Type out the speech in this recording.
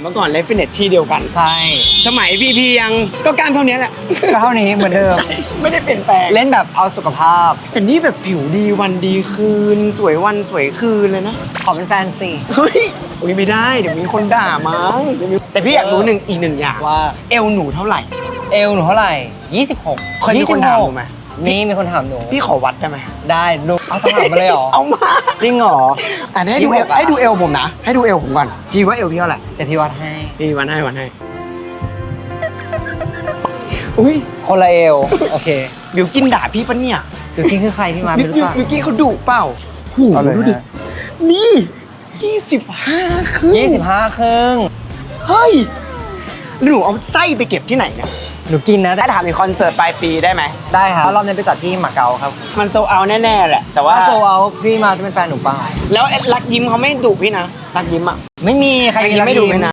เมื่อก่อนเลฟฟิเนตที่เดียวกัน ใช่ สมัยพีพียังก็กล้ามเท่านี้แหละ ก็เท่านี้เหมือนเดิม ไม่ได้เปลี่ยนแปลง เล่นแบบเอาสุขภาพ แต่นี่แบบผิวดีวันดีคืน สวยวันสวยคืนเลยนะ ขอเป็นแฟนสิเฮ้ยอุ๊ยไม่ได้ เดี๋ยวมีคนด่ามั้งเดี๋ยวมีแต่พี่อยากรู้หนึ่งอีกหนึ่งอย่างว่า เอวหนูเท่าไหร่ เอวหนูเท่าไหร่ 26 เคยมีคนถามหนูไหม นี่มีคนถามหนู พี่ขอวัดได้ไหมได้ดูเอาถามมาเลยเหรอ เอามาจริงเหรออะให้ดูเอว26อะ ให้ดูเอวผมนะ ให้ดูเอวผมก่อน พี่ว่าเอวพี่เท่าไหร่เดี๋ยวพี่วัดให้ พี่วันให้วันให้ อุ้ยคนละเอว โอเคบิวกินด่าพี่ปะเนี่ยดูคิงคือใครพี่มาบิไม่วรู้จักบิวกินเขาดุเปล่าหูเอาเลยดูดิฮะนี่ยี่สิบห้าครึ่งยี่สิบห้าครึ่งเฮ้ย แล้วหนูเอาไส้ไปเก็บที่ไหนเนี่ยหนูกินนะได้ถามในคอนเสิร์ตปลายปีได้ไหมได้ครับรอบนี้ไปจัดที่หมาเก๊าครับมันโซเอาแน่ๆแหละแต่ว่าถ้าโซเอาพี่มาจะเป็นแฟนหนูเปล่าแล้วรักยิ้มเขาไม่ดุพี่นะรักยิ้มอะ ไม่มีใครรักยิ้มไม่ดุเลยนะ